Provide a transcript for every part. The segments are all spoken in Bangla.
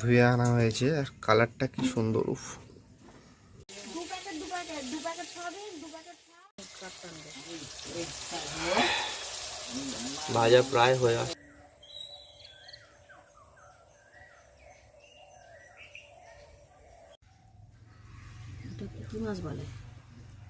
ধুয়ে আনা হয়েছে আর কালারটা কি সুন্দর উফ। ভাজা প্রায় হয়ে আসে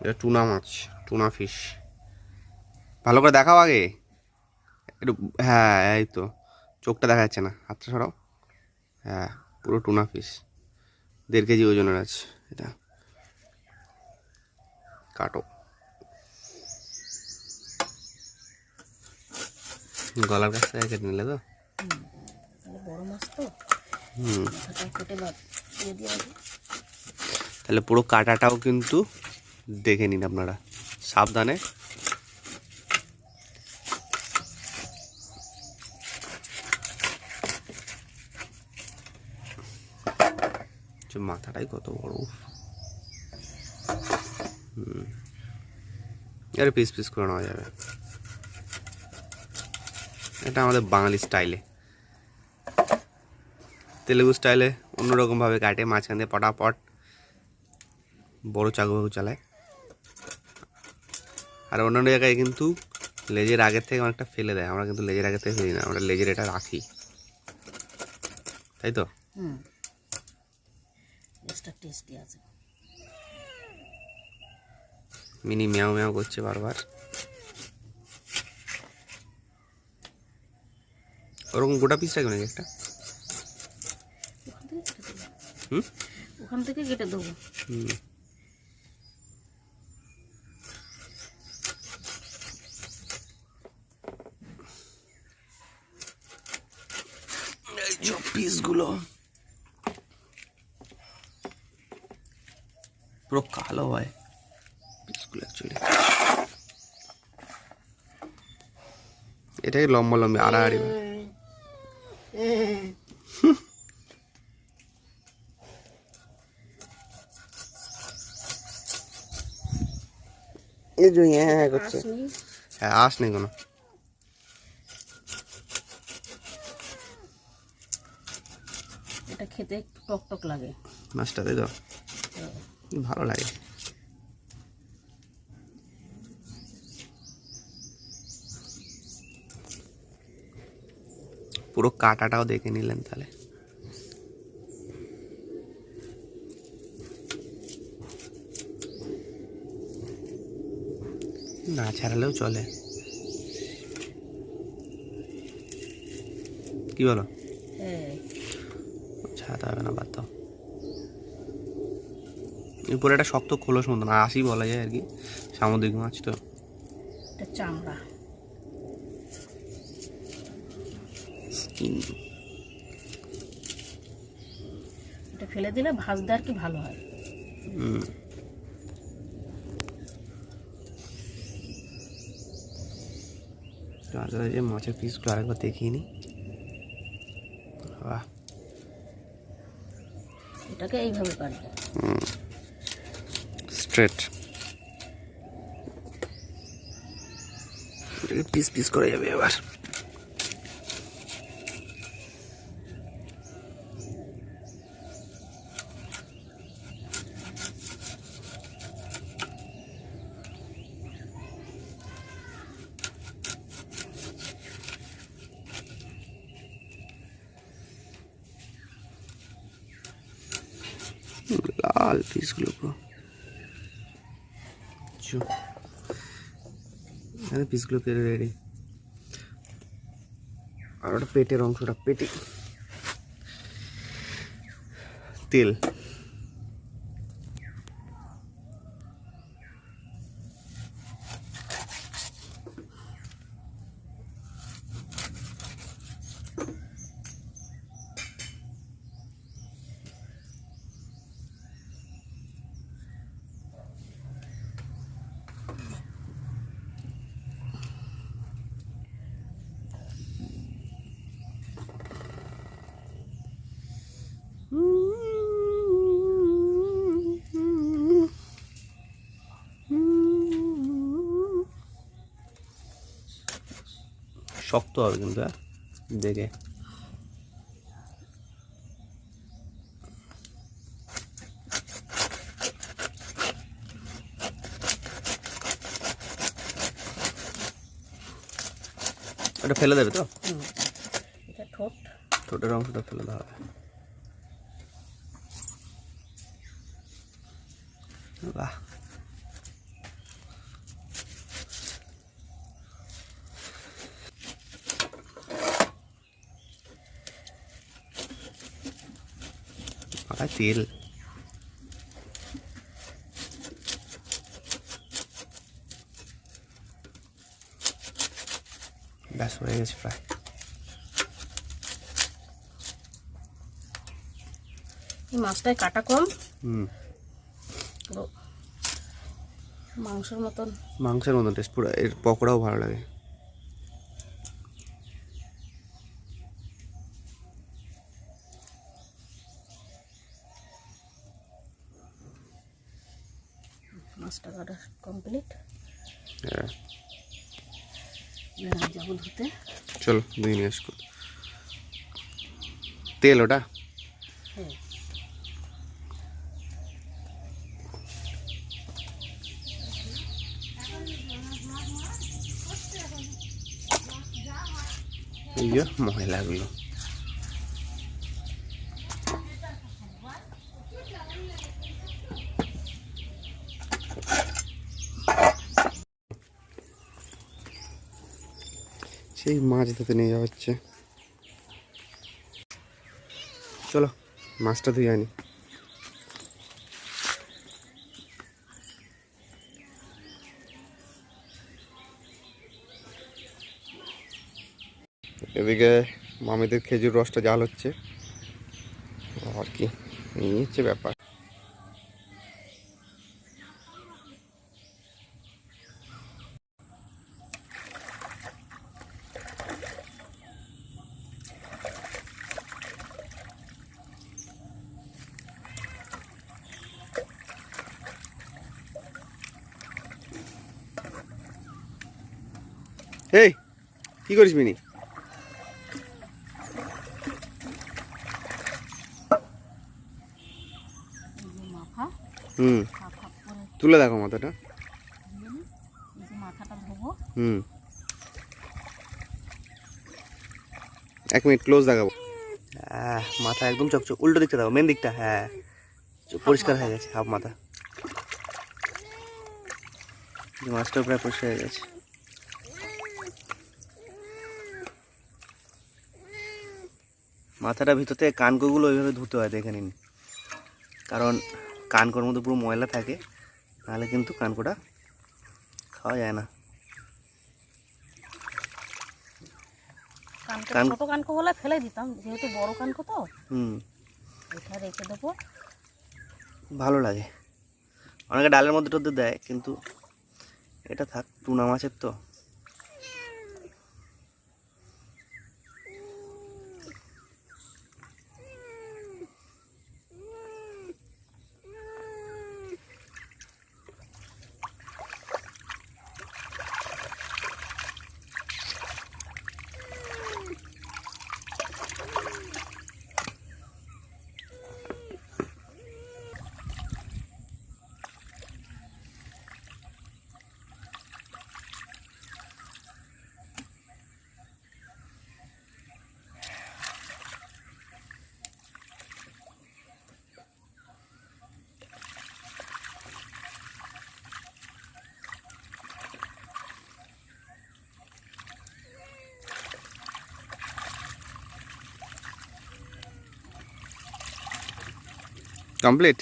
এটা টুনা মাছ টুনা ফিশ। ভালো করে দেখাও আগে। একটু হ্যাঁ এই তো। চোখটা দেখা যাচ্ছে না হাতটা সরাও। হ্যাঁ পুরো টুনা ফিশ দেড় কেজি ওজনের আছে এটা। কাটো। গলার কাছ থেকে কেটে নিলে তো? বড় মাছ হুম। তাহলে পুরো কাটাটাও কিন্তু দেখে নিন আপনারা। সাবধানে যে মাথাটাই কত বড়। হুম। এর পিস পিস করে নেওয়া যাবে। এটা আমাদের বাঙালি স্টাইলে। তেলেগু স্টাইলে অন্যরকমভাবে কাটে, মাঝখান দিয়ে পটাপট বড় চাকু বাকু চালায়। আর অন্যান্য জায়গায় কিন্তু লেজের আগের থেকে অনেকটা ফেলে দেয়, আমরা কিন্তু লেজের আগের থেকে ফেলি না, আমরা লেজের এটা রাখি। তাই তো? হুম। এক্সট্রা টেস্টি আছে। মিনি ম্যাও ম্যাও করছে বারবার। ওরকম গোটা পিস রাখবে নাকি একটা? ওখান থেকে কেটে দেবো। হুম ওখান থেকে কেটে দেবো হুম এই যে পিসগুলো পুরো কালো হয় পিসগুলো অ্যাকচুয়ালি এটাই লম্বা লম্বা আড়াআড়ি এই যে হ্যাঁ হ্যাঁ করছে। হ্যাঁ আস নেই কোনো। এটা খেতে একটু টক টক লাগে। মাছটা তাই তো। ভালো লাগে। পুরো কাটাটাও দেখে নিলেন তাহলে। না ছাড়ালেও চলে। কি বলো? ছাড়াতে হবে না, বাদ এরপরে একটা শক্ত খোলস আর আসি বলা যায় আর কি, সামুদ্রিক মাছ তো। চামড়া। স্কিন এটা ফেলে দিলে ভাজতে আর কি ভালো হয়। যে মাছের পিসগুলো আরেকবার দেখিয়ে নি। বাহ। এটাকে এইভাবে কাটবে স্ট্রেট পিস পিস করা যাবে এবার লাল পিসগুলো পুরো চো এখানে পিসগুলো কেটে রেডি আর ওটা পেটের অংশটা পেটে তেল শক্ত হবে কিন্তু হ্যাঁ? দেখে। ওটা ফেলে দেবে তো? এটা ঠোঁট। ঠোঁটের অংশটা ফেলে দেওয়া হবে। বাহ। মাথায় তেল ব্যাস হয়ে গেছে প্রায় মাছটায় কাটা কম? হুম। মাংসের মতন। মাংসের মতন টেস্ট পুরো এর পকোড়াও ভালো লাগে। মাছটা কাটা কমপ্লিট হ্যাঁ। যাব ধুতে। চলো দুই নিয়ে আসব তেল ওটা? হ্যাঁ। এই মহিলাগুলো সেই মাছ ধুতে নিয়ে যাওয়া হচ্ছে। চলো, মাছটা ধুয়ে আনি। এদিকে মামিদের খেজুর রসটা জাল হচ্ছে। আর কি, এই হচ্ছে ব্যাপার এই কি করিস মিনি? হুম। তুলে দেখো মাথাটা। হুম। এক মিনিট ক্লোজ দেখাবো। মাথা একদম চকচক। উল্টো দিকটা দেখো মেন দিকটা। হ্যাঁ। পরিষ্কার হয়ে গেছে হাফ মাথা। মাছটা প্রায় পরিষ্কার হয়ে গেছে। মাথাটা ভিতর থেকে কানকোগুলো ওইভাবে ধুতে হয় দেখে নিন। কারণ কানকোর মধ্যে পুরো ময়লা থাকে নাহলে কিন্তু কানকোটা খাওয়া যায় না। ছোটো কানকো ফেলে দিতাম যেহেতু বড় কানকো তো হুম। এটা রেখে দেবো। ভালো লাগে। অনেকে ডালের মধ্যে টধ্যে দেয় কিন্তু এটা থাক টুনা মাছের তো। কমপ্লিট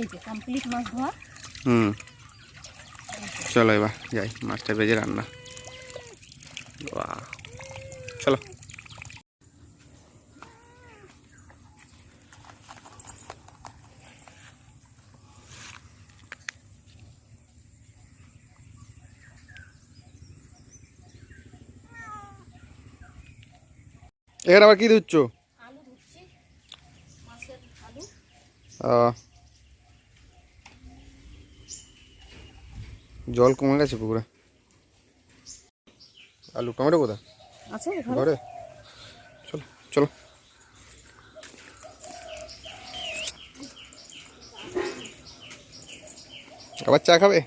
এই যে কমপ্লিট মাছ ধোয়া। হুম। চলো এবার যাই মাছটা ভেজে রান্না। চলো। এখানে আবার কি দিচ্ছ আলু ধুচ্ছি মাছের আলু। জল কমে গেছে পুকুরে। আলু টমেটো কোথায়? আছে ঘরে? চলো চলো। আবার চা খাবে?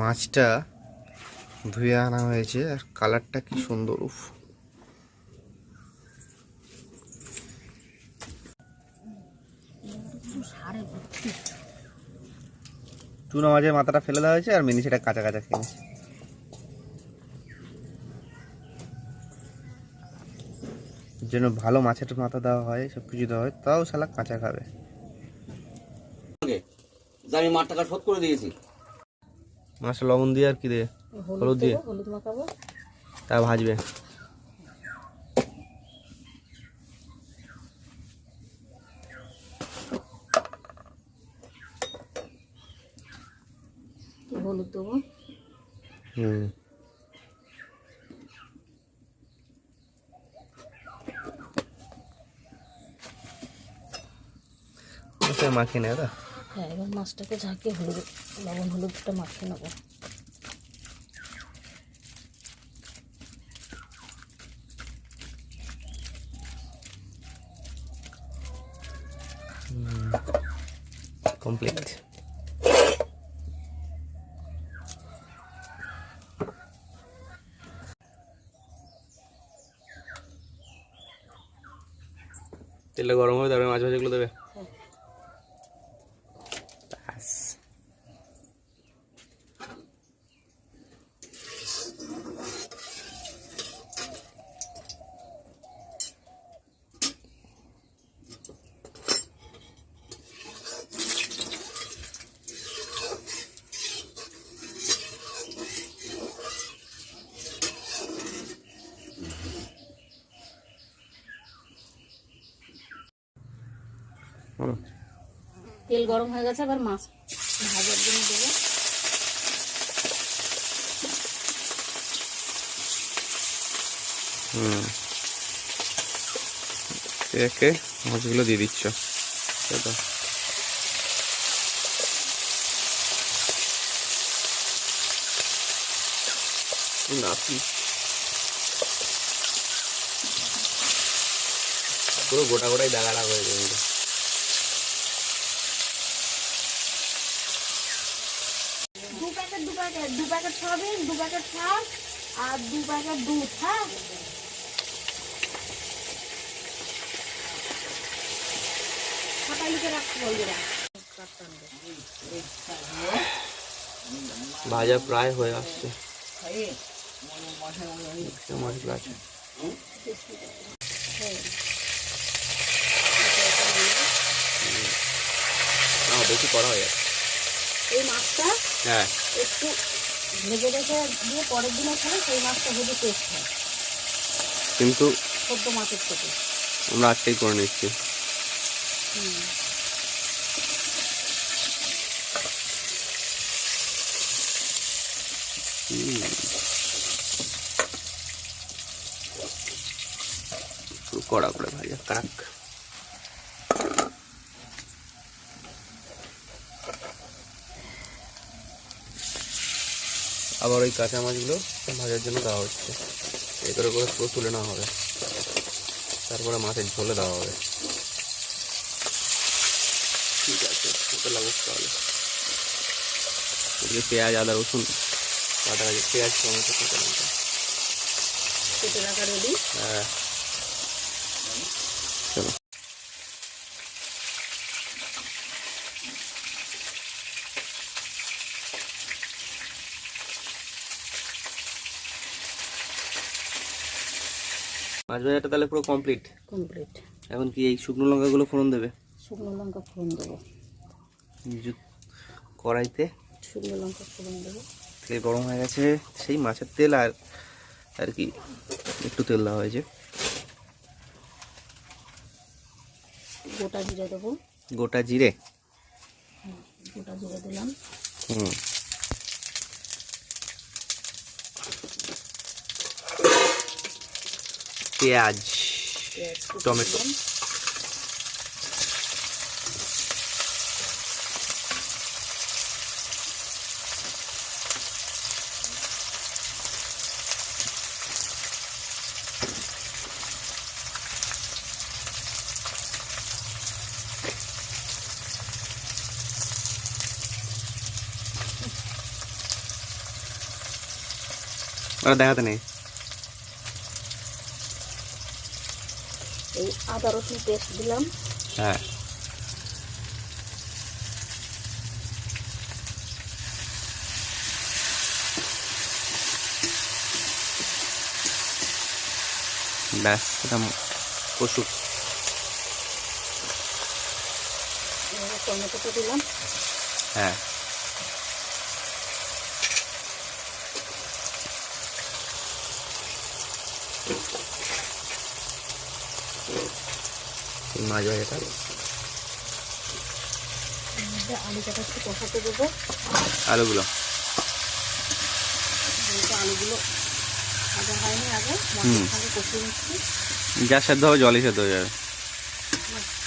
মাছটা ধুয়ে আনা হয়েছে আর কালারটা কি সুন্দর উফ। সারে ভর্তি চুনো মাছের মাথাটা ফেলে দেওয়া হয়েছে আর মিনি সেটা কাঁচা কাঁচা খেয়েছে যেন ভালো মাছের মাথা দেওয়া হয় সব কিছু দেওয়া হয় তাও শালা কাঁচা খাবে। যে আমি মাঠ টাকা শোধ করে দিয়েছি। মাছটা লবণ দিয়ে আর কি দিয়ে হলুদ হলুদ দিয়ে? হলুদ মাখাবো। তা ভাজবে হলুদ দেবো হুম মাছটা মাখিয়ে ওটা হ্যাঁ এবার মাছটাকে ঝাঁকিয়ে হলুদ লবণ হলুদটা মাখিয়ে নেব। কমপ্লিট। তেলটা গরম হবে তারপরে মাছ ভাজাগুলো দেবে ব্যাস। বলো। তেল গরম হয়ে গেছে আবার মাছ ভাজার জন্য দেবো। হুম। একে মাছগুলো দিয়ে দিচ্ছ। নাতি পুরো গোটা গোটাই দাগাটা হয়ে যাবে কিন্তু। দু প্যাকেট দু প্যাকেট সয়াবিন দু প্যাকেট ছাল আর দু প্যাকেট দুধ হ্যাঁ? ভাজা প্রায় হয়ে আসছে। মাছগুলো আছে বেশি করা হয়ে যাচ্ছে এই মাছটা হ্যাঁ। একটু ভেজে রেখে দিয়ে পরের দিনে খাবে সেই মাছটা হেভি টেস্ট হয়। কিন্তু সদ্য মাছের থেকে। আমরা আজকেই করে নিচ্ছি। হুম। কড়া করে ভাজা কারাক আবার ওই কাঁচা মাছগুলো ভাজার জন্য দেওয়া হচ্ছে। এ করে করে পুরো তুলে নেওয়া হবে। তারপরে মাছের ঝোলে দেওয়া হবে। ঠিক আছে ওটা লাগুক তাহলে। এদিকে পেঁয়াজ আদা রসুন। কাটা আছে পেঁয়াজ টমেটো কাঁচা লঙ্কা। কেটে রাখা রেডি হ্যাঁ। চলো। মাছ ভাজাটা তাহলে পুরো কমপ্লিট কমপ্লিট এখন কি এই শুকনো লঙ্কাগুলো ফোড়ন দেবে? শুকনো লঙ্কা ফোড়ন দেবো। কড়াইতে। শুকনো লঙ্কা ফোড়ন দেবো। তেল গরম হয়ে গেছে। সেই মাছের তেল আর আর কি একটু তেল দেওয়া হয়েছে। গোটা জিরে দেবো। গোটা জিরে? গোটা জিরে দিলাম। হুম। পেঁয়াজ টমেটো। ওরা দেখাতে নেই এই আদা রসুন পেস্ট দিলাম হ্যাঁ ব্যাস এটা কষুক এবার টমেটোটা দিলাম হ্যাঁ মাছ ভাজাটা এর মধ্যে একটু কষাতে দেবো। আলুগুলো। আলুগুলো ভাজা হয়নি আগে হুম। মশলার কষিয়ে নিচ্ছি। যা সেদ্ধ হবে জলই সেদ্ধ হয়ে যাবে।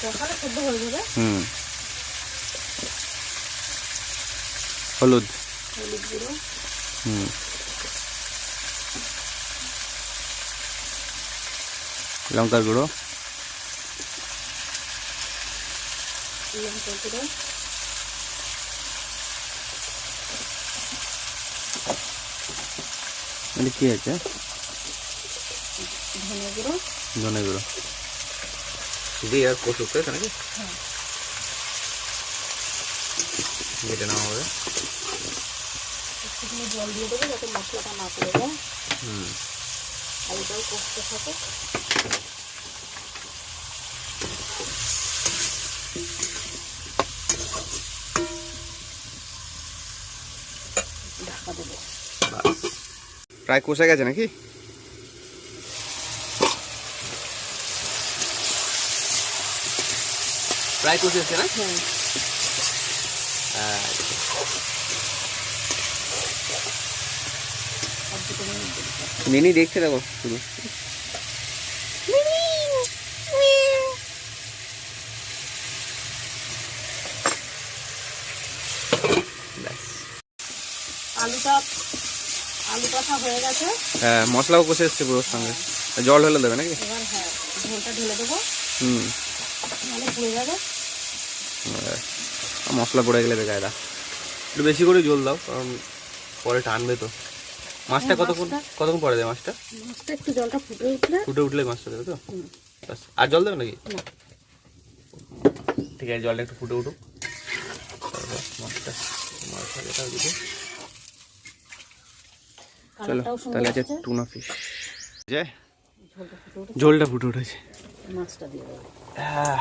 কষালে সেদ্ধ হয়ে যাবে। হুম। হলুদ। হলুদ গুঁড়ো। হুম। লঙ্কার গুঁড়ো। লঙ্কা গুঁড়ো মানে কি আছে? ধনে গুঁড়ো। ধনে গুঁড়ো। দিয়ে আর কষুক তাই নাকি? হ্যাঁ। কেটে নেওয়া হবে। একটুখানি জল দিয়ে দেবো যাতে মশলাটা না পড়ে যায়। হুম। আলুটাও কষতে থাকে প্রায় কষে গেছে নাকি? প্রায় কষে আছে না? হ্যাঁ। আচ্ছা। মিনি দেখছে দেখো শুধু ব্যাস। আলুটা আলু কষা হয়ে গেছে। হ্যাঁ মশলাও কষে এসছে পুরোর সঙ্গে। জল হলে দেবে নাকি? এবার হ্যাঁ ঝোলটা ঢেলে দেবো। হুম। নাহলে পুড়ে যাবে। আর মশলা পড়ে গেলে বেকায়দা একটু বেশি করে জল দাও কারণ পরে টানবে তো। মাছটা হ্যাঁ, কতক্ষণ মাছটা- কতক্ষণ পরে দেয় মাছটা? মাছটা একটু জলটা ফুটে উঠলে ফুটে উঠলে মাছটা দেবে তো? আর জল দেবে নাকি? ঠিক আছে জলটা একটু ফুটে উঠুক। মাছটা মাছ ভাজাটাও দিবো চলো তাহলে আছে টুনা ফিশ যে ঝোলটা ফুটে উঠেছে। মাছটা দিয়ে হ্যাঁ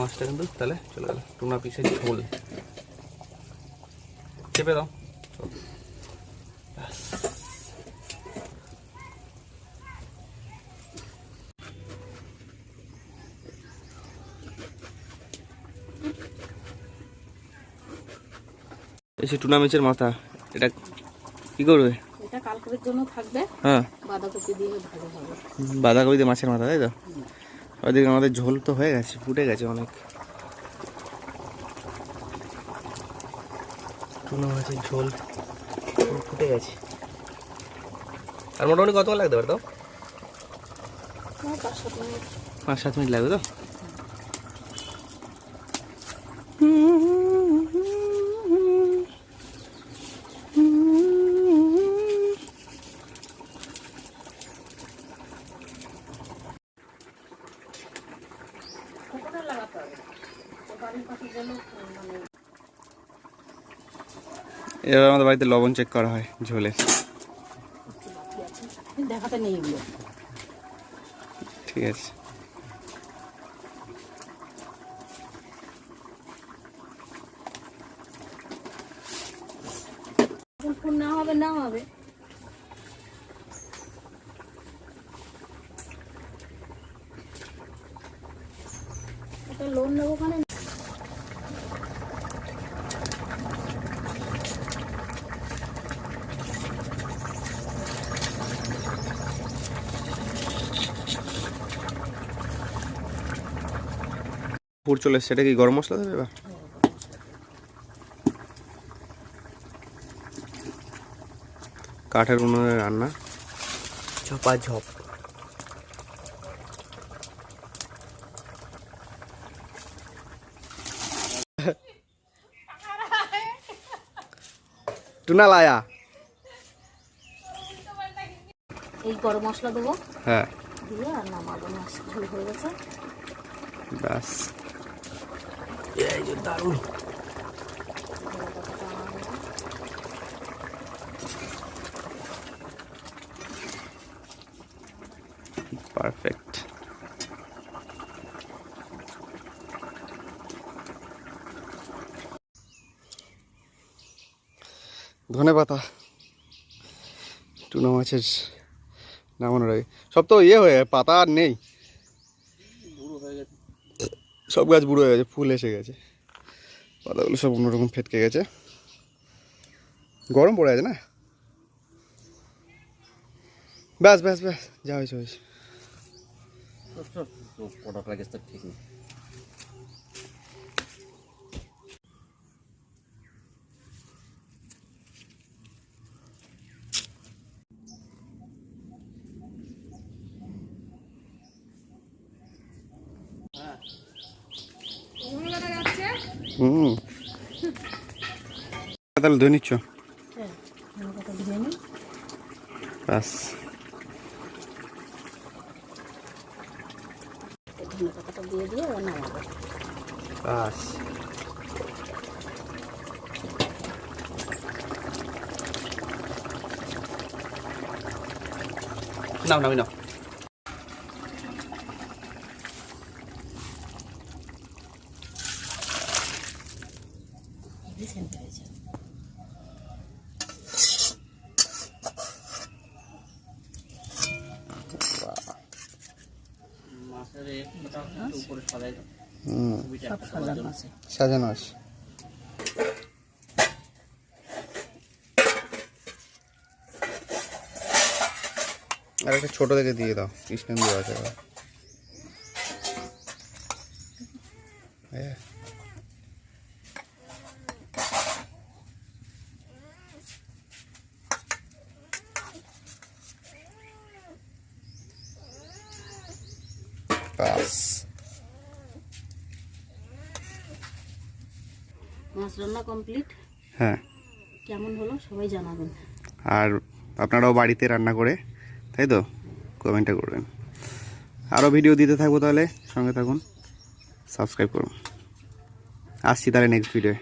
মাছটা কিন্তু তাহলে চলে গেল। টুনা পিসের ঝোল। চেপে দাও। এসে টুনা মাছের মাথা এটা কি করবে? এটা কালকের জন্য থাকবে। হ্যাঁ। বাঁধাকপি দিয়ে ভাজা হবে। বাঁধাকপি দিয়ে মাছের মাথা তাই তো? ওদিকে আমাদের ঝোল তো হয়ে গেছে ফুটে গেছে অনেক। টুনো মাছের ঝোল ফুটে গেছে। আর মোটামুটি কত লাগতে পারে তো? হ্যাঁ, পাঁচ সাত মিনিট। লাগবে তো? কতটা এবার আমাদের বাড়িতে লবণ চেক করা হয় ঝোলে। ঠিক আছে। না হবে না হবে। লোন নেব কেন চলে এসছে। এটা কি গরম মশলা দেবে এবার? কাঠের উনুনে রান্না। ঝপা ঝপ। টুনা লায়া। এই গরম মশলা দেবো। হ্যাঁ। দিয়ে আর নামাবো মাছ ঝোল হয়ে গেছে। ব্যাস। এই যে দারুণ পারফেক্ট ধনে পাতা টুনা মাছের নামানোর আগে সব তো ইয়ে হয়ে পাতা আর নেই। সব গাছ বুড়ো হয়ে গেছে, ফুল এসে গেছে। পাতাগুলো সব অন্যরকম ফেটকে গেছে। গরম পড়ে আছে না? ব্যাস ব্যাস ব্যাস, যা হয়েছে হয়েছে। ঠিক নেই হুম তাহলে ধুয়ে নিচ্ছ হ্যাঁ ধনে পাতা দিয়ে নিই ব্যাস ধনে পাতাটা দিয়ে দিয়ে আর নামাবো ব্যাস নাও নামি নাও হেভি সেন্ট হয়েছে হুম সব সাজানো আছে। আর একটা ছোটো থেকে দিয়ে দাও কৃষ্ণ দেওয়া আছে। হ্যাঁ কমপ্লিট হ্যাঁ। কেমন হলো? সবাই জানাবেন। আর আপনারাও বাড়িতে রান্না করে তাই তো? কমেন্টটা করবেন। আরও ভিডিও দিতে থাকব তাহলে সঙ্গে থাকুন। সাবস্ক্রাইব করুন। আসছি তাহলে নেক্সট ভিডিওয়ে